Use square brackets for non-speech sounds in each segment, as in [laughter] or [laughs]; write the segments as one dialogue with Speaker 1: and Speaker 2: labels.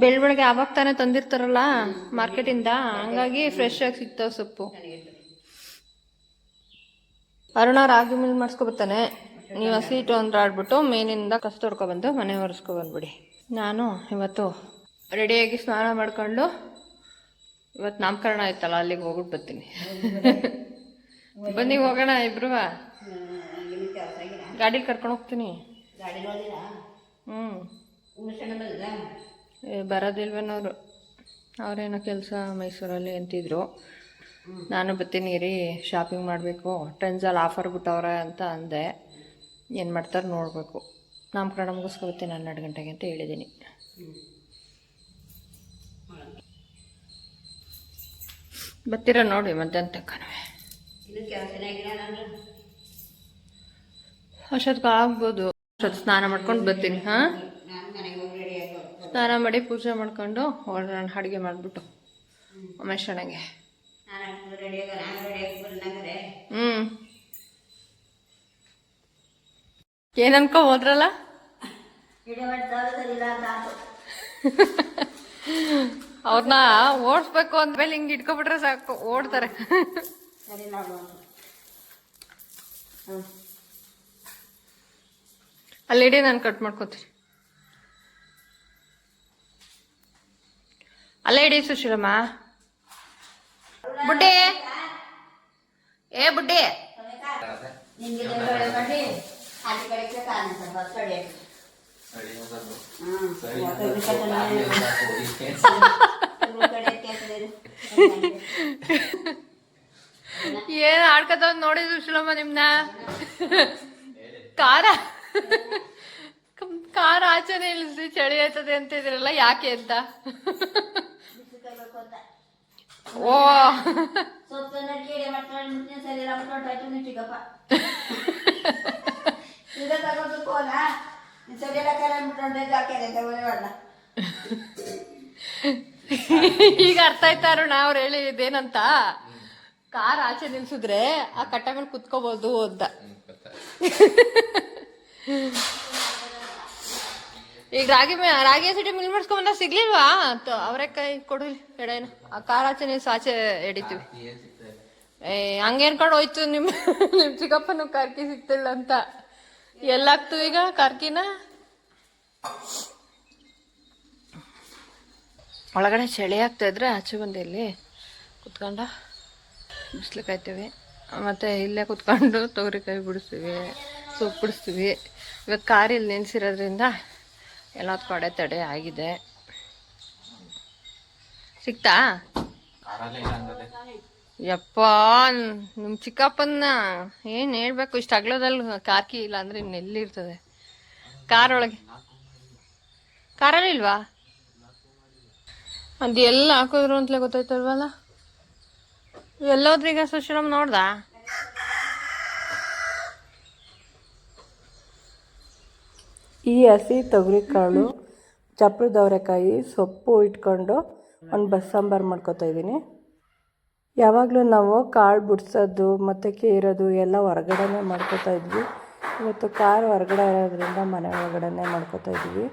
Speaker 1: ಬೆಳ್ ಬೆಳಗ್ಗೆ ಆವಾಗ ತಾನೇ ತಂದಿರ್ತಾರಲ್ಲ ಮಾರ್ಕೆಟಿಂದ ಹಂಗಾಗಿ ಫ್ರೆಶ್ ಆಗಿ ಸಿಗ್ತಾವ ಸೊಪ್ಪು. ಅರುಣ ರಾಗಿ ಮಿಲ್ ಮಾಡಿಸ್ಕೊಬರ್ತಾನೆ. ನೀವು ಹಸಿ ಇಟ್ಟು ಅಂದ್ರೆ ಆಡ್ಬಿಟ್ಟು ಮೇನಿಂದ ಕಸ ತೊಡ್ಕೊಬಂದು ಮನೆ ಒರೆಸ್ಕೊಬಂದ್ಬಿಡಿ. ನಾನು ಇವತ್ತು ರೆಡಿಯಾಗಿ ಸ್ನಾನ ಮಾಡ್ಕೊಂಡು ಇವತ್ತು ನಾಮಕರಣ ಆಯ್ತಲ್ಲ ಅಲ್ಲಿಗೆ ಹೋಗ್ಬಿಟ್ಟು ಬರ್ತೀನಿ. ಬನ್ನಿ ಹೋಗೋಣ ಇಬ್ರು. ಗಾಡಿ ಕರ್ಕೊಂಡು ಹೋಗ್ತೀನಿ. ಹ್ಞೂ ಬರೋದಿಲ್ವೇನವರು? ಅವರೇನೋ ಕೆಲಸ ಮೈಸೂರಲ್ಲಿ ಅಂತಿದ್ರು. ನಾನು ಬರ್ತೀನಿ ರೀ ಶಾಪಿಂಗ್ ಮಾಡಬೇಕು. ಟ್ರೆಂಡ್ಸಲ್ಲಿ ಆಫರ್ ಬಿಟ್ಟವ್ರೆ ಅಂತ ಅಂದೆ. ಏನು ಮಾಡ್ತಾರೆ ನೋಡಬೇಕು. ನಮ್ಮ ಕಡೆ ಮುಗಿಸ್ಕೊಬರ್ತೀನಿ ಹನ್ನೆರಡು ಗಂಟೆಗೆ ಅಂತ ಹೇಳಿದ್ದೀನಿ ಬರ್ತೀರ ನೋಡಿ ಮಧ್ಯಾಹ್ನ ತಕ್ಕನವೇ ಅಷ್ಟೊತ್ತಿಗೆ ಆಗ್ಬೋದು ಅಷ್ಟೊತ್ತು ಸ್ನಾನ ಮಾಡ್ಕೊಂಡು ಬರ್ತೀನಿ ಹಾಂ? ಸ್ನಾನ ಮಾಡಿ ಪೂಜೆ ಮಾಡ್ಕೊಂಡು ಹೊರಡೋಣ ಅಡುಗೆ ಮಾಡಿಬಿಟ್ಟು ಉಮೇಶಣ್ಣಗೆ. ಹ್ಞೂ ಏನನ್ಕೋ ಹೋದ್ರಲ್ಲ? ಅವ್ರನ್ನ ಓಡಿಸ್ಬೇಕು ಅಂದ್ಮೇಲೆ ಹಿಂಗೆ ಇಟ್ಕೊಬಿಟ್ರೆ ಸಾಕು, ಓಡ್ತಾರೆ. ಅಲ್ಲಿಡಿ, ನಾನು ಕಟ್ ಮಾಡ್ಕೋತೀನಿ. ಅಲ್ಲೇ ಇಡಿ ಸುಶೀಲಮ್ಮ. ಬುಡ್ಡಿ. ಏ ಬುಡ್ಡಿ. ಏನ್ ಆಡ್ಕತಾವ್ ನೋಡಿ ಸುಶೀಲಮ್ಮ ನಿಮ್ನ. ಖಾರ. ಕಾರ ಆಚೆನೆ ಇಳಿಸಿ ಚಳಿ ಆಯ್ತದೆ ಅಂತ ಇದ್ರಲ್ಲ, ಯಾಕೆ ಅಂತ. ಓ. [laughs] ಈಗ ಅರ್ಥ ಆಯ್ತಾ ಅರುಣ ಅವ್ರು ಹೇಳಿದೇನಂತ ಕಾರ್ ಆಚೆ ನಿಲ್ಸಿದ್ರೆ ಆ ಕಟ್ಟ ಮೇಲೆ ಕುತ್ಕೋಬಹುದು ಅಂತ [laughs] ಈಗ ರಾಗಿ ಮೇ ರಾಗಿ ಸಿಟಿ ಮಿಲ್ ಮಾಡಿಸ್ಕೊಂಬಂದ ಸಿಗ್ಲಿಲ್ವಾ? ಕೈ ಕೊಡು ಎಡೇನು ಆ ಕಾರಾಚನೆ ಸಾಚೆ ಎಡಿತೀವಿ. ಹಂಗೆ ಅನ್ಕೊಂಡು ಹೋಯ್ತು ನಿಮ್ ನಿಮ್ ಚಿಕ್ಕಪ್ಪನು ಕರ್ಕಿ ಸಿಗ್ತಿಲ್ಲ ಅಂತ. ಎಲ್ಲಾಗ್ತು ಈಗ ಕರ್ಕಿನ? ಒಳಗಡೆ ಚಳಿ ಆಗ್ತಾ ಇದ್ರೆ ಆಚೆ ಬಂದೆ ಇಲ್ಲಿ ಕುತ್ಕೊಂಡ ಬಿಸಿಲು ಕಾಯ್ತೀವಿ ಮತ್ತು ಇಲ್ಲೇ ಕುತ್ಕೊಂಡು ತೊಗರಿಕಾಯಿ ಬಿಡಿಸ್ತೀವಿ, ಸೊಪ್ಪು ಬಿಡಿಸ್ತೀವಿ. ಇವಾಗ ಕಾರಿಲ್ಲಿ ಇಲ್ಲಿ ಎಲ್ಲದ ಕಡೆ ತಡೆ ಆಗಿದೆ. ಸಿಕ್ತಾ? ಯಪ್ಪ ನಿಮ್ಮ ಚಿಕ್ಕಪ್ಪನ ಏನು ಹೇಳ್ಬೇಕು? ಇಷ್ಟು ಅಗ್ಲದಲ್ಲಿ ಕಾರ್ಕಿ ಇಲ್ಲ ಅಂದ್ರೆ ಇನ್ನೆಲ್ಲಿರ್ತದೆ ಕಾರ್ ಒಳಗೆ ಕಾರಲ್ಲಿ ಇಲ್ವಾ? ಅದು ಎಲ್ಲ ಹಾಕಿದ್ರು ಅಂತಲೇ ಗೊತ್ತಾಯ್ತಲ್ವಲ್ಲ? ಎಲ್ಲೋದ್ರೀಗ ಸುಶ್ರಮ್ ನೋಡ್ದ?
Speaker 2: ಈ ಹಸಿ ತೊಗರಿಕಾಳು ಚಪ್ರದ ಅವರೆಕಾಯಿ ಸೊಪ್ಪು ಇಟ್ಕೊಂಡು ಒಂದು ಬಸ್ಸಾಂಬಾರು ಮಾಡ್ಕೊತಾ ಇದ್ದೀನಿ. ಯಾವಾಗಲೂ ನಾವು ಕಾಳು ಬಿಡ್ಸೋದು ಮತ್ತು ಕೇರೋದು ಎಲ್ಲ ಹೊರಗಡೆನೇ ಮಾಡ್ಕೋತಾ ಇದ್ವಿ. ಇವತ್ತು ಕಾರ್ ಹೊರಗಡೆ ಇರೋದ್ರಿಂದ ಮನೆ ಒಳಗಡೆನೇ ಮಾಡ್ಕೊತಾ ಇದ್ವಿ.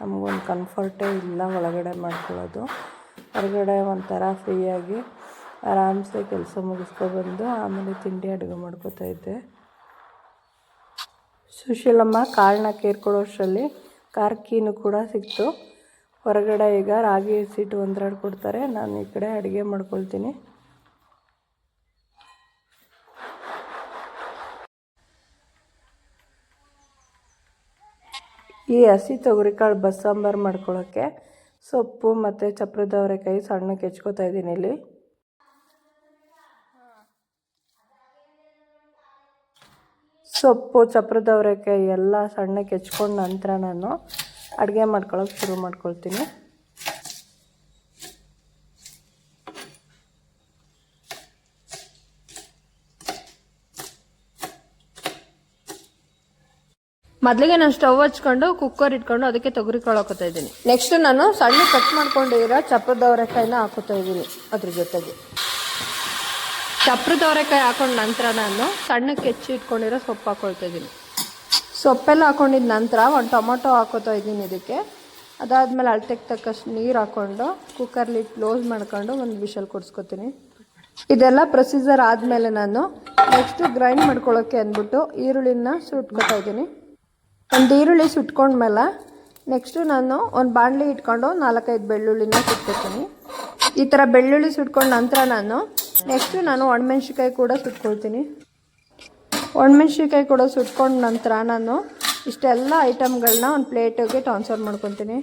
Speaker 2: ನಮಗೊಂದು ಕಂಫರ್ಟೇ ಇಲ್ಲ ಒಳಗಡೆ ಮಾಡ್ಕೊಳ್ಳೋದು. ಹೊರಗಡೆ ಒಂಥರ ಫ್ರೀಯಾಗಿ ಆರಾಮ್ಸೆ ಕೆಲಸ ಮುಗಿಸ್ಕೊಬಂದು ಆಮೇಲೆ ತಿಂಡಿ ಅಡುಗೆ ಮಾಡ್ಕೊತಾ ಇದ್ದೆ. ಸುಶೀಲಮ್ಮ ಕಾಳನ್ನ ಕೇರ್ಕೊಳ್ಳೋಷ್ಟರಲ್ಲಿ ಕಾರ್ಕೀನು ಕೂಡ ಸಿಕ್ತು. ಹೊರಗಡೆ ಈಗ ರಾಗಿ ಹಸಿಟ್ಟು ಒಂದೆರಡು ಕೊಡ್ತಾರೆ. ನಾನು ಈ ಕಡೆ ಅಡುಗೆ ಮಾಡ್ಕೊಳ್ತೀನಿ. ಈ ಹಸಿ ತೊಗರಿಕಾಳು ಬಸ್ ಸಾಂಬಾರು ಮಾಡ್ಕೊಳ್ಳೋಕ್ಕೆ ಸೊಪ್ಪು ಮತ್ತು ಚಪ್ರದ ಅವರೆಕಾಯಿ ಸಣ್ಣಕ್ಕೆ ಹೆಚ್ಕೋತಾ ಇದ್ದೀನಿ ಇಲ್ಲಿ. ಸೊಪ್ಪು, ಚಪ್ರದ ಅವರೆಕಾಯಿ ಎಲ್ಲ ಸಣ್ಣಕ್ಕೆ ಹೆಚ್ಕೊಂಡ ನಂತರ ನಾನು ಅಡುಗೆ ಮಾಡ್ಕೊಳ್ಳೋಕೆ ಶುರು ಮಾಡ್ಕೊಳ್ತೀನಿ.
Speaker 1: ಮೊದಲಿಗೆ ನಾನು ಸ್ಟವ್ ಹಚ್ಕೊಂಡು, ಕುಕ್ಕರ್ ಇಟ್ಕೊಂಡು ಅದಕ್ಕೆ ತೊಗರಿ ಕಾಳು ಇದ್ದೀನಿ. ನೆಕ್ಸ್ಟ್ ನಾನು ಸಣ್ಣ ಕಟ್ ಮಾಡ್ಕೊಂಡಿರೋ ಚಪ್ರದ ಅವರೆಕಾಯಿನ ಹಾಕೋತಾ ಇದ್ದೀನಿ ಅದ್ರ ಜೊತೆಗೆ. ಚಪ್ರದ ಅವರೆಕಾಯಿ ಹಾಕೊಂಡ ನಂತರ ನಾನು ಸಣ್ಣಕ್ಕೆ ಹೆಚ್ಚಿ ಇಟ್ಕೊಂಡಿರೋ ಸೊಪ್ಪು ಹಾಕೊಳ್ತಾ ಇದ್ದೀನಿ.
Speaker 2: ಸೊಪ್ಪೆಲ್ಲ ಹಾಕೊಂಡಿದ ನಂತರ ಒಂದು ಟೊಮೊಟೊ ಹಾಕೋತಾ ಇದ್ದೀನಿ ಇದಕ್ಕೆ. ಅದಾದಮೇಲೆ ಅಳತೆಗೆ ತಕ್ಕಷ್ಟು ನೀರು ಹಾಕ್ಕೊಂಡು ಕುಕ್ಕರ್ಲಿ ಕ್ಲೋಸ್ ಮಾಡ್ಕೊಂಡು ಒಂದು ವಿಷಲ್ ಕೊಡಿಸ್ಕೊತೀನಿ. ಇದೆಲ್ಲ ಪ್ರೊಸೀಜರ್ ಆದಮೇಲೆ ನಾನು ನೆಕ್ಸ್ಟ್ ಗ್ರೈಂಡ್ ಮಾಡ್ಕೊಳ್ಳೋಕ್ಕೆ ಅಂದ್ಬಿಟ್ಟು ಈರುಳ್ಳಿನ ಸುಟ್ಕೊತಾ ಇದ್ದೀನಿ. ಒಂದು ಈರುಳ್ಳಿ ಸುಟ್ಕೊಂಡ್ಮೇಲೆ ನೆಕ್ಸ್ಟು ನಾನು ಒಂದು ಬಾಣಲಿ ಇಟ್ಕೊಂಡು ನಾಲ್ಕೈದು ಬೆಳ್ಳುಳ್ಳಿನ ಸುಟ್ಕೊತೀನಿ. ಈ ಥರ ಬೆಳ್ಳುಳ್ಳಿ ಸುಟ್ಕೊಂಡ ನಂತರ ನಾನು ನೆಕ್ಸ್ಟು ನಾನು ಒಣಮೆಣ್ಸಿಕಾಯಿ ಕೂಡ ಸುಟ್ಕೊಳ್ತೀನಿ. ಒಣಮೆಣ್ಸಿಕಾಯಿ ಕೂಡ ಸುಟ್ಕೊಂಡ ನಂತರ ನಾನು ಇಷ್ಟೆಲ್ಲ ಐಟಮ್ಗಳನ್ನ ಒಂದು ಪ್ಲೇಟಿಗೆ ಟ್ರಾನ್ಸ್ಫರ್ ಮಾಡ್ಕೊತೀನಿ.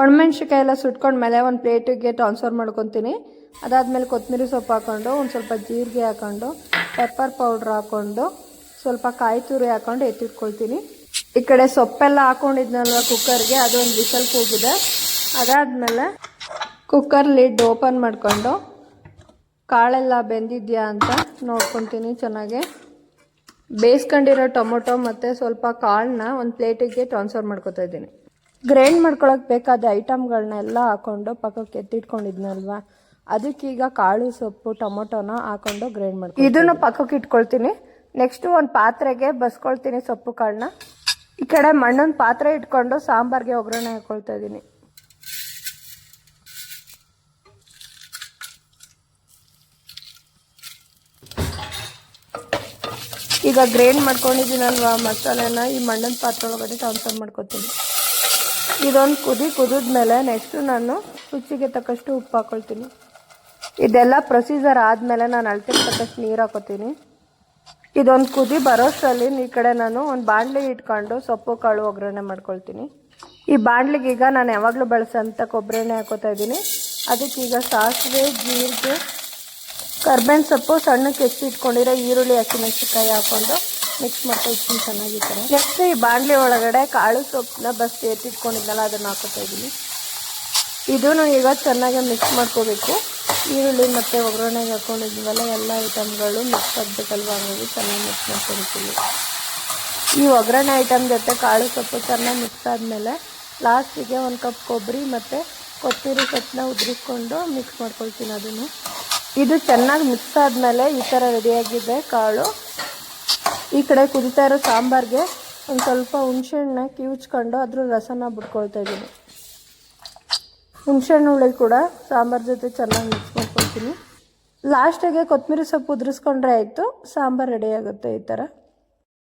Speaker 2: ಒಣಮೆಣ್ಸಿಕಾಯಿ ಎಲ್ಲ ಸುಟ್ಕೊಂಡ್ಮೇಲೆ ಒಂದು ಪ್ಲೇಟಿಗೆ ಟ್ರಾನ್ಸ್ಫರ್ ಮಾಡ್ಕೊತೀನಿ. ಅದಾದಮೇಲೆ ಕೊತ್ತಂಬರಿ ಸೊಪ್ಪು ಹಾಕ್ಕೊಂಡು ಒಂದು ಸ್ವಲ್ಪ ಜೀರಿಗೆ ಹಾಕ್ಕೊಂಡು ಪೆಪ್ಪರ್ ಪೌಡ್ರ್ ಹಾಕ್ಕೊಂಡು ಸ್ವಲ್ಪ ಕಾಯಿ ತುರಿ ಹಾಕ್ಕೊಂಡು ಎತ್ತಿಟ್ಕೊಳ್ತೀನಿ. ಈ ಕಡೆ ಸೊಪ್ಪೆಲ್ಲ ಹಾಕೊಂಡಿದ್ನಲ್ವ ಕುಕ್ಕರ್ಗೆ ಅದೊಂದು ವಿಸಲ್ ಕೂಗಿದೆ. ಅದಾದಮೇಲೆ ಕುಕ್ಕರ್ ಲಿಡ್ ಓಪನ್ ಮಾಡಿಕೊಂಡು ಕಾಳೆಲ್ಲ ಬೆಂದಿದೆಯಾ ಅಂತ ನೋಡ್ಕೊತೀನಿ ಚೆನ್ನಾಗಿ. ಬೇಯಿಸ್ಕೊಂಡಿರೋ ಟೊಮೊಟೊ ಮತ್ತು ಸ್ವಲ್ಪ ಕಾಳನ್ನ ಒಂದು ಪ್ಲೇಟಿಗೆ ಟ್ರಾನ್ಸ್ಫರ್ ಮಾಡ್ಕೊತಾ ಇದ್ದೀನಿ. ಗ್ರೈಂಡ್ ಮಾಡ್ಕೊಳಕ್ಕೆ ಬೇಕಾದ ಐಟಮ್ಗಳನ್ನೆಲ್ಲ ಹಾಕ್ಕೊಂಡು ಪಕ್ಕಕ್ಕೆ ಎತ್ತಿಟ್ಕೊಂಡಿದ್ನಲ್ವಾ? ಅದಕ್ಕೀಗ ಕಾಳು, ಸೊಪ್ಪು, ಟೊಮೊಟೊನ ಹಾಕೊಂಡು ಗ್ರೈಂಡ್ ಮಾಡಿ ಇದನ್ನು ಪಕ್ಕಕ್ಕೆ ಇಟ್ಕೊಳ್ತೀನಿ. ನೆಕ್ಸ್ಟು ಒಂದು ಪಾತ್ರೆಗೆ ಬಸ್ಕೊಳ್ತೀನಿ ಸೊಪ್ಪು ಕಾಳನ್ನ. ಈ ಕಡೆ ಮಣ್ಣೊಂದು ಪಾತ್ರೆ ಇಟ್ಕೊಂಡು ಸಾಂಬಾರ್ಗೆ ಒಗ್ಗರಣೆ ಹಾಕ್ಕೊಳ್ತಾ ಇದ್ದೀನಿ. ಈಗ ಗ್ರೈಂಡ್ ಮಾಡ್ಕೊಂಡಿದ್ದೀನಲ್ವ ಮಸಾಲೆನ? ಈ ಮಣ್ಣಿನ ಪಾತ್ರೆ ಒಳಗಡೆ ಟ್ರಾನ್ಸ್ಫರ್ ಮಾಡ್ಕೊತೀನಿ. ಇದೊಂದು ಕುದಿ ಕುದಿದ್ಮೇಲೆ ನೆಕ್ಸ್ಟು ನಾನು ರುಚಿಗೆ ತಕ್ಕಷ್ಟು ಉಪ್ಪು ಹಾಕೊಳ್ತೀನಿ. ಇದೆಲ್ಲ ಪ್ರೊಸೀಜರ್ ಆದಮೇಲೆ ನಾನು ಅಳತೆ ತಕ್ಕಷ್ಟು ನೀರು ಹಾಕೋತೀನಿ. ಇದೊಂದು ಕುದಿ ಬರೋಷ್ಟರಲ್ಲಿ ಈ ಕಡೆ ನಾನು ಒಂದು ಬಾಣಲಿ ಇಟ್ಕೊಂಡು ಸೊಪ್ಪು, ಕಾಳು, ಒಗ್ಗರಣೆ ಮಾಡ್ಕೊಳ್ತೀನಿ. ಈ ಬಾಣಲಿಗೆ ಈಗ ನಾನು ಯಾವಾಗಲೂ ಬಳಸೋಂಥ ಕೊಬ್ಬರಿ ಎಣ್ಣೆ ಹಾಕೋತಾ ಇದ್ದೀನಿ. ಅದಕ್ಕೀಗ ಸಾಸಿವೆ, ಜೀರಿಗೆ ಕರ್ಬೇವಿನ ಸೊಪ್ಪು ಸಣ್ಣಕ್ಕೆ ಹೆಚ್ಚಿ ಇಟ್ಕೊಂಡಿರೋ ಈರುಳ್ಳಿ ಹಸಿಮೆಣಸಿನ್ಕಾಯಿ ಹಾಕೊಂಡು ಮಿಕ್ಸ್ ಮಾಡ್ಕೊಳ್ತೀನಿ ಚೆನ್ನಾಗಿ ಚೆನ್ನಾಗಿರ್ತಾರೆ ಥರ ನೆಕ್ಸ್ಟ್ ಈ ಬಾಂಡ್ಲಿ ಒಳಗಡೆ ಕಾಳು ಸೊಪ್ಪನ್ನ ಬಸ್ ಎತ್ತಿಟ್ಕೊಂಡಿದ್ನಲ್ಲ ಅದನ್ನು ಹಾಕೋತಾ ಇದ್ದೀನಿ. ಇದನ್ನು ಈಗ ಚೆನ್ನಾಗಿ ಮಿಕ್ಸ್ ಮಾಡ್ಕೋಬೇಕು. ಈರುಳ್ಳಿ ಮತ್ತು ಒಗ್ಗರಣೆಗೆ ಹಾಕೊಂಡಿದ್ವಲ್ಲ ಎಲ್ಲ ಐಟಮ್ಗಳು ಮಿಕ್ಸ್ ಆಗಬೇಕಲ್ವ? ಹಂಗಾಗಿ ಚೆನ್ನಾಗಿ ಮಿಕ್ಸ್ ಮಾಡ್ಕೊಳ್ತೀವಿ ಈ ಒಗ್ಗರಣೆ ಐಟಮ್ ಜೊತೆ ಕಾಳು ಸೊಪ್ಪು ಚೆನ್ನಾಗಿ ಮಿಕ್ಸ್ ಆದಮೇಲೆ ಲಾಸ್ಟಿಗೆ ಒಂದು ಕಪ್ ಕೊಬ್ಬರಿ ಮತ್ತು ಕೊತ್ತಂಬರಿ ಸೊಪ್ಪನ್ನ ಉದುರಿಸ್ಕೊಂಡು ಮಿಕ್ಸ್ ಮಾಡ್ಕೊಳ್ತೀನಿ ಅದನ್ನು. ಇದು ಚೆನ್ನಾಗಿ ಮಿಕ್ಸ್ ಆದಮೇಲೆ ಈ ಥರ ರೆಡಿಯಾಗಿದೆ ಕಾಳು. ಈ ಕಡೆ ಕುದಿತಾ ಇರೋ ಸಾಂಬಾರ್ಗೆ ಒಂದು ಸ್ವಲ್ಪ ಹುಣಸೆಹಣ್ಣ ಕಿವುಚ್ಕೊಂಡು ಅದ್ರ ರಸನ ಬಿಟ್ಕೊಳ್ತಾ ಇದ್ದೀನಿ. ಹುಣಸೆಹಣ್ಣು ಹುಳಿ ಕೂಡ ಸಾಂಬಾರ್ ಜೊತೆ ಚೆನ್ನಾಗಿ ಮಿಕ್ಸ್ ಮಾಡ್ಕೊಳ್ತೀನಿ. ಲಾಸ್ಟಿಗೆ ಕೊತ್ತಂಬರಿ ಸೊಪ್ಪು ಉದುರಿಸ್ಕೊಂಡ್ರೆ ಆಯಿತು. ಸಾಂಬಾರು ರೆಡಿ ಆಗುತ್ತೆ ಈ ಥರ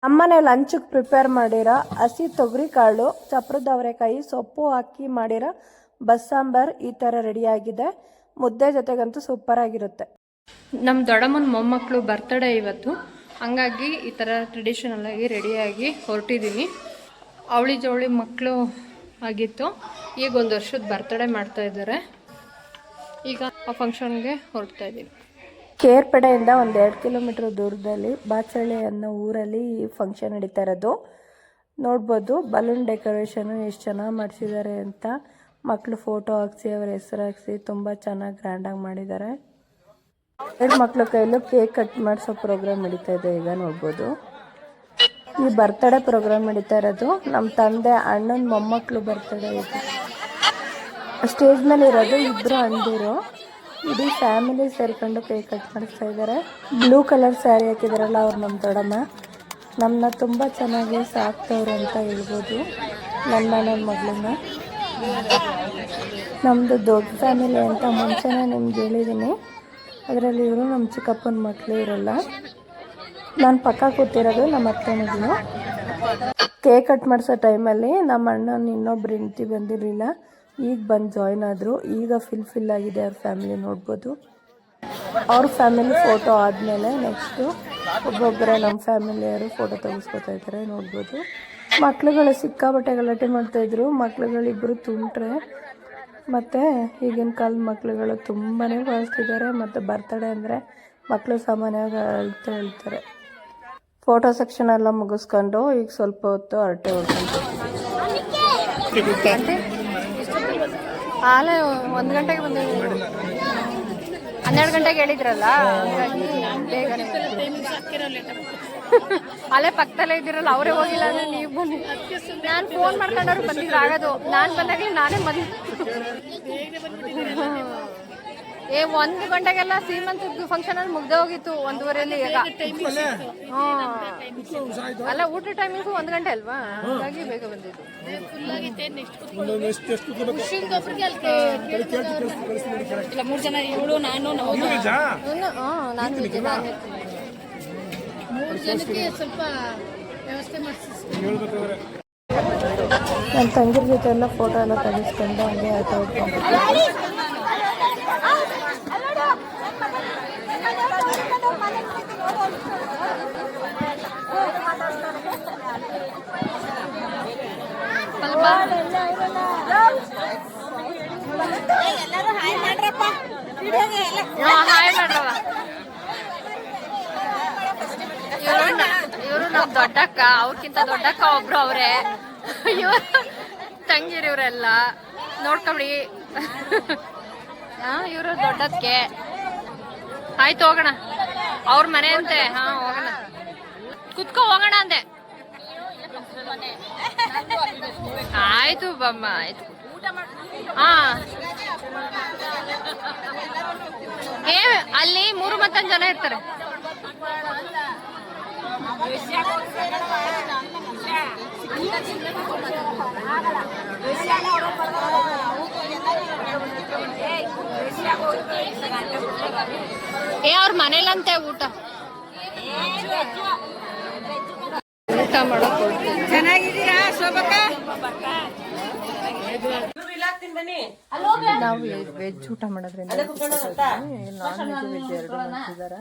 Speaker 2: ನಮ್ಮನೆ ಲಂಚಕ್ಕೆ ಪ್ರಿಪೇರ್ ಮಾಡಿರೋ ಹಸಿ ತೊಗರಿ ಕಾಳು ಚಪ್ರದ ಅವರೆಕಾಯಿ ಸೊಪ್ಪು ಹಾಕಿ ಮಾಡಿರೋ ಬಸ್ಸಾಂಬಾರ್ ಈ ಥರ ರೆಡಿಯಾಗಿದೆ ಮುದ್ದೆ ಜೊತೆಗಂತೂ ಸೂಪರ್ ಆಗಿರುತ್ತೆ. ನಮ್ಮ ದೊಡ್ಡಮ್ಮನ ಮೊಮ್ಮಕ್ಕಳು ಬರ್ತಡೇ ಇವತ್ತು. ಹಂಗಾಗಿ ಈ ಥರ ಟ್ರೆಡಿಷನಲ್ ಆಗಿ ರೆಡಿಯಾಗಿ ಹೊರಟಿದ್ದೀನಿ ಅವಳಿ ಜವಳಿ ಮಕ್ಕಳು ಆಗಿತ್ತು. ಈಗ ಒಂದು ವರ್ಷದ ಬರ್ತಡೇ ಮಾಡ್ತಾ ಇದ್ದಾರೆ. ಈಗ ಆ ಫಂಕ್ಷನ್ಗೆ ಹೊರಡ್ತಾ ಇದ್ದೀನಿ. ಕೇರ್ಪಡೆಯಿಂದ ಒಂದು ಎರಡು ಕಿಲೋಮೀಟ್ರ್ ದೂರದಲ್ಲಿ ಬಾಚಳ್ಳಿ ಅನ್ನೋ ಊರಲ್ಲಿ ಈ ಫಂಕ್ಷನ್ ನಡೀತಾ ಇರೋದು. ನೋಡ್ಬೋದು ಬಲೂನ್ ಡೆಕೋರೇಷನು ಎಷ್ಟು ಚೆನ್ನಾಗಿ ಮಾಡಿಸಿದ್ದಾರೆ ಅಂತ. ಮಕ್ಕಳು ಫೋಟೋ ಹಾಕ್ಸಿ, ಅವ್ರ ಹೆಸರು ಹಾಕ್ಸಿ ತುಂಬ ಚೆನ್ನಾಗಿ ಗ್ರ್ಯಾಂಡಾಗಿ ಮಾಡಿದ್ದಾರೆ ಎರಡು ಮಕ್ಕಳ ಕೈಲೂ ಕೇಕ್ ಕಟ್ ಮಾಡಿಸೋ ಪ್ರೋಗ್ರಾಮ್ ನಡೀತಾ ಇದೆ, ಈಗ ನೋಡ್ಬೋದು. ಈ ಬರ್ತಡೇ ಪ್ರೋಗ್ರಾಮ್ ನಡೀತಾ ಇರೋದು ನಮ್ಮ ತಂದೆ, ಅಣ್ಣನ ಮೊಮ್ಮಕ್ಕಳು ಬರ್ತಡೇ ಇದೆ. ಸ್ಟೇಜ್ ಮೇಲೆ ಇರೋದು ಇಬ್ಬರು ಅಣ್ಣದಿರು ಇಡೀ ಫ್ಯಾಮಿಲಿ ಸೇರಿಕೊಂಡು ಕೇಕ್ ಕಟ್ ಮಾಡಿಸ್ತಾ ಇದ್ದಾರೆ ಬ್ಲೂ ಕಲರ್ ಸ್ಯಾರಿ ಹಾಕಿದಾರಲ್ಲ ಅವ್ರು ನಮ್ಮ ದೊಡ್ಡಮ್ಮ. ನಮ್ಮನ್ನ ತುಂಬ ಚೆನ್ನಾಗಿ ಸಾಕ್ತವ್ರು ಅಂತ ಹೇಳ್ಬೋದು. ನನ್ನ ನನ್ನ ಮಗಳನ್ನ. ನಮ್ಮದು ದೊಡ್ಡ ಫ್ಯಾಮಿಲಿ ಅಂತ ಮುಂಚೆನೇ ನಿಮ್ಗೆ ಹೇಳಿದ್ದೀನಿ ಅದರಲ್ಲಿ ಇವರು ನಮ್ಮ ಚಿಕ್ಕಪ್ಪನ ಮಕ್ಕಳು ಇರಲ್ಲ ನಾನು ಪಕ್ಕ ಕೂತಿರೋದು ನಮ್ಮ ಅತ್ತೆನಿದ್ದೀನಿ ಕೇಕ್ ಕಟ್ ಮಾಡಿಸೋ ಟೈಮಲ್ಲಿ ನಮ್ಮ ಅಣ್ಣನ ಇನ್ನೊಬ್ರು ಹೆಂಡ್ತಿ ಬಂದಿರಲಿಲ್ಲ. ಈಗ ಬಂದು ಜಾಯ್ನ್ ಆದರು. ಈಗ ಫಿಲ್ ಫಿಲ್ ಆಗಿದೆ ಅವ್ರ ಫ್ಯಾಮಿಲಿ ನೋಡ್ಬೋದು. ಅವ್ರ ಫ್ಯಾಮಿಲಿ ಫೋಟೋ ಆದಮೇಲೆ ನೆಕ್ಸ್ಟು ಒಬ್ಬೊಬ್ಬರೇ ನಮ್ಮ ಫ್ಯಾಮಿಲಿಯವರು ಫೋಟೋ ತೆಗೆಸ್ಕೊತಾ ಇದ್ದಾರೆ ನೋಡ್ಬೋದು. ಮಕ್ಳುಗಳು ಸಿಕ್ಕಾಪಟ್ಟೆ ಗಲಾಟೆ ಮಾಡ್ತಾಯಿದ್ರು ಮಕ್ಳುಗಳಿಬ್ಬರು ತುಂಟ್ರೆ, ಮತ್ತು ಈಗಿನ ಕಾಲದ ಮಕ್ಳುಗಳು ತುಂಬಾ ಬಳಸ್ತಿದ್ದಾರೆ. ಮತ್ತು ಬರ್ತಡೆ ಅಂದರೆ ಮಕ್ಕಳು ಸಾಮಾನ್ಯವಾಗಿ ಅಳ್ತಾ ಹೇಳ್ತಾರೆ ಫೋಟೋ ಸೆಕ್ಷನ್ ಎಲ್ಲ ಮುಗಿಸ್ಕೊಂಡು ಈಗ ಸ್ವಲ್ಪ ಹೊತ್ತು ಹರಟೆ ಹೊಡ್ಕೊಂಡು ಆಲೆ ಒಂದು ಗಂಟೆಗೆ ಹನ್ನೆರಡು ಗಂಟೆಗೆ ಹೇಳಿದ್ರಲ್ಲ, ಹಾಗಾಗಿ ಬೇಗನೆ ಅಲ್ಲೇ ಪಕ್ಕದಲ್ಲೇ ಇದ್ದೀರಲ್ಲ ಅವರೇ ಹೋಗಿಲ್ಲ ಅಂದ್ರೆ ನೀವು ಬನ್ನಿ. ನಾನು ಫೋನ್ ಮಾಡ್ಕೊಂಡವ್ರು ಬಂದಿದ್ರು ಆಗೋದು. ನಾನು ಬಂದಾಗಲೇ ನಾನೇ ಬಂದ
Speaker 1: ಏ ಒಂದು ಗಂಟೆಗೆಲ್ಲ ಸೀಮಂತದ್ದು ಫಂಕ್ಷನ್ ಅಲ್ಲಿ ಮುಗ್ದೆ ಹೋಗಿತ್ತು ಒಂದೂವರೆಯಲ್ಲಿ ಈಗ. ಅಲ್ಲ ಊಟ ಟೈಮಿಂಗ್ ಒಂದು ಗಂಟೆ ಅಲ್ವಾ? ಹಾಗಾಗಿ ಬೇಗ ಬಂದಿದ್ದು.
Speaker 3: ಇಲ್ಲ ಮೂರು ಜನ ಇವಳು ನಾನು
Speaker 1: ನಾನು ನಾನ್ ವೆಜ್
Speaker 3: ಮೂರು ಜನಕ್ಕೆ ಸ್ವಲ್ಪ ವ್ಯವಸ್ಥೆ ಮಾಡಿಸಿ
Speaker 2: ನನ್ನ ತಂಗಿರ ಜೊತೆ ಎಲ್ಲ ಫೋಟೋ ಎಲ್ಲ ತೆಗೆಸ್ಕೊಂಡು ಹಂಗೆ ಆಟ ಆಡ್ಕೊಂಡು
Speaker 1: ಹಾಯ್ ಮಾಡ್ರವ ಇವರು ಇವರು ನಮ್ ದೊಡ್ಡಕ್ಕ ಅವ್ರಕ್ಕಿಂತ ದೊಡ್ಡಕ್ಕ ಒಬ್ರು ಅವ್ರೆ. ಇವರು ತಂಗಿರಿ ಇವರೆಲ್ಲ ನೋಡ್ಕೊಬಿಡಿ. ಹಾ, ಇವರು ದೊಡ್ಡಕ್ಕೆ ಆಯ್ತು, ಹೋಗೋಣ. ಅವ್ರ ಮನೆ ಅಂತೆ. ಹಾ, ಹೋಗೋಣ. ಕುತ್ಕೋ, ಹೋಗೋಣ ಅಂದೆ. ಆಯ್ತು ಬಮ್ಮ, ಆಯ್ತು. ಹಾ. ಅಲ್ಲಿ ಮೂರು ಮತ್ತೊಂದು ಜನ ಇರ್ತಾರೆ. ಏ ಅವ್ರ ಮನೇಲಂತೆ ಊಟ? ಊಟ ಮಾಡೋ
Speaker 3: ಚೆನ್ನಾಗಿದ್ದೀರಾ ಶೋಭಕ್ಕ?
Speaker 2: ನಾವು ವೆಜ್ ಊಟ ಮಾಡೋದ್ರಿಂದ ನಾನ್ ವೆಜ್ ವೆಜ್ ಎರಡು ಮಾಡ್ತಿದ್ದಾರೆ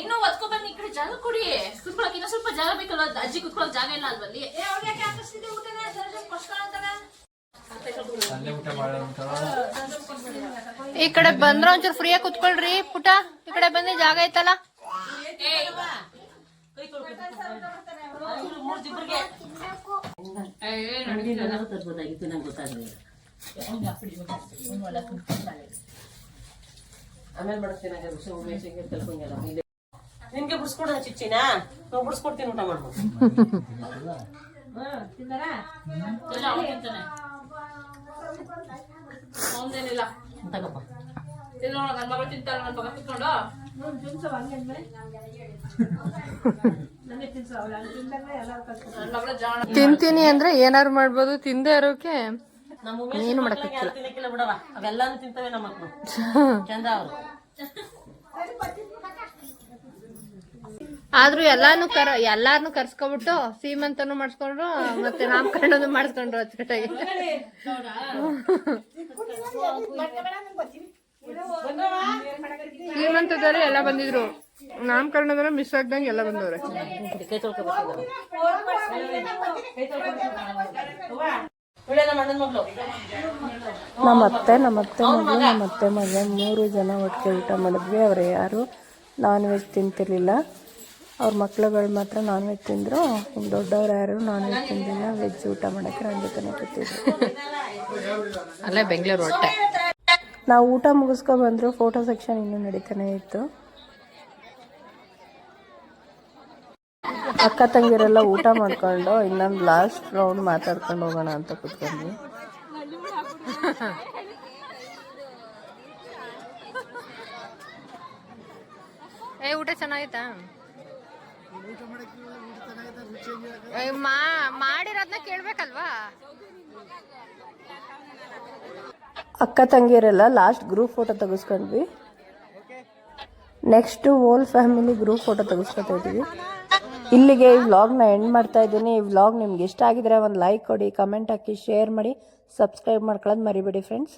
Speaker 3: ಇನ್ನು ಒತ್ಕೊ ಬನ್ನಿ ಈ ಕಡೆ ಜಾಗ ಕೊಡಿ. ಕುತ್ಕೊಳಕ್ ಇನ್ನೂ ಸ್ವಲ್ಪ ಜಾಗ ಬೇಕಲ್ಲ ಅಜ್ಜಿ ಕುತ್ಕೊಳಕ್ ಜಾಗ ಇಲ್ಲ ಅಲ್ವಲ್ಲಿ.
Speaker 1: ಈ ಕಡೆ ಬಂದ್ರ ಒಂಚೂರು ಫ್ರೀಯಾಗಿ ಕುತ್ಕೊಳ್ರಿ ಪುಟ. ಈ ಕಡೆ ಬಂದ್ರೆ ಜಾಗ ಐತಲ್ಲ?
Speaker 4: ನಿನ್ಗೆ ಬಿಡ್ಸ್ಕೊಡ ಚಿಚ್ಚಿನ ನಾವು ಬಿಡ್ಸ್ಕೊಡ್ತೀನಿ ಊಟ ಮಾಡ್ಬೋದು
Speaker 3: ಅವನೇನಿಲ್ಲ
Speaker 4: ತಗಪ್ಪ.
Speaker 3: ನನ್ನ ಮಗಳು ನನ್ನ ಮಗ
Speaker 1: ತಿಂತೀನಿ ಅಂದ್ರೆ ಏನಾರು ಮಾಡ್ಬೋದು ತಿಂದೇ ಇರೋಕೆ. ಏನು
Speaker 4: ಯಾರು ತಿನ್ನಕ್ಕಿಲ್ಲ ಬಿಡವ ಅವೆಲ್ಲಾನು ತಿಂತವೆ ನಮ್ಮ ಮಕ್ಕಳು ಚಂದ ಅವರು.
Speaker 1: ಆದ್ರೂ ಎಲ್ಲಾನು ಕರ ಎಲ್ಲಾರ್ನು ಕರ್ಸ್ಕೊಬಿಟ್ಟು ಸೀಮಂತನು ಮಾಡಿಸ್ಕೊಂಡ್ರು ಮತ್ತೆ ನಾಮಕರಣನು ಮಾಡಿಸ್ಕೊಂಡ್ರು ಅಚ್ಚುಕಟ್ಟಾಗಿ. ಸೀಮಂತದವರು ಎಲ್ಲ ಬಂದಿದ್ರು. ನಾಮಕರಣದಲ್ಲಿ ಮಿಸ್ ಆಗ್ದಂಗೆ ಎಲ್ಲ ಬಂದವ್ರೆ.
Speaker 4: ನಮ್ಮತ್ತೆ ಬಿಡ ನಮ್ಮ ಅಣ್ಣನ ಮಗಳು.
Speaker 2: ನಮ್ಮ ಅತ್ತೆ ನಮ್ಮ ಅತ್ತೆ ಮಗಳು ನಮ್ಮ ಅತ್ತೆ ಮಗ. ಮೂರು ಜನ ಒಟ್ಟಿಗೆ ಊಟ ಮಾಡಿದ್ವಿ. ಅವ್ರು ಯಾರು? ನಾನ್ ವೆಜ್ ತಿಂತಿರ್ಲಿಲ್ಲ. ಅವ್ರ ಮಕ್ಳುಗಳು ಮಾತ್ರ ನಾನ್ ವೆಜ್ ತಿಂದರು ದೊಡ್ಡವ್ರು ಯಾರು ನಾನ್ ವೆಜ್ ತಿಂದಿಲ್ಲ. ವೆಜ್ ಊಟ ಮಾಡೋಕ್ಕೆ ನನ್ನ ಜೊತೆನೇ ಕೂತಿದ್ರು.
Speaker 1: ಅಲ್ಲೇ ಬೆಂಗಳೂರು ಹೊಟ್ಟೆ.
Speaker 2: ನಾವು ಊಟ ಮುಗಿಸ್ಕೊಂಡ್ ಬಂದ್ರು. ಫೋಟೋ ಸೆಕ್ಷನ್ ಇನ್ನೂ ನಡೀತಾನೆ ಇತ್ತು. ಅಕ್ಕ ತಂಗಿರೆಲ್ಲ ಊಟ ಮಾಡ್ಕೊಂಡು ಇನ್ನೊಂದು ಲಾಸ್ಟ್ ರೌಂಡ್ ಮಾತಾಡ್ಕೊಂಡು ಹೋಗೋಣ ಅಂತ ಕೂತ್ಕೊಂಡ್ವಿ.
Speaker 1: ಏ ಊಟ ಚೆನ್ನಾಗಿತ್ತಾ? ಮಾಡಿರೋದನ್ನ ಕೇಳ್ಬೇಕಲ್ವಾ?
Speaker 2: ಅಕ್ಕ ತಂಗಿಯರೆಲ್ಲ last group photo ತೆಗೆಸ್ಕೊಂಡ್ವಿ. Next all family group photo ತೆಗೆಸ್ಕೊತಾ ಇದ್ದೀವಿ. ಇಲ್ಲಿಗೆ ಈ ವ್ಲಾಗ್ನ ಎಂಡ್ ಮಾಡ್ತಾ ಇದ್ದೀನಿ. ಈ ವ್ಲಾಗ್ ನಿಮ್ಗೆ ಇಷ್ಟ ಆಗಿದ್ರೆ ಒಂದು ಲೈಕ್ ಕೊಡಿ ಕಮೆಂಟ್ ಹಾಕಿ ಶೇರ್ ಮಾಡಿ ಸಬ್ಸ್ಕ್ರೈಬ್ ಮಾಡ್ಕೊಳ್ಳೋದು ಮರಿಬೇಡಿ ಫ್ರೆಂಡ್ಸ್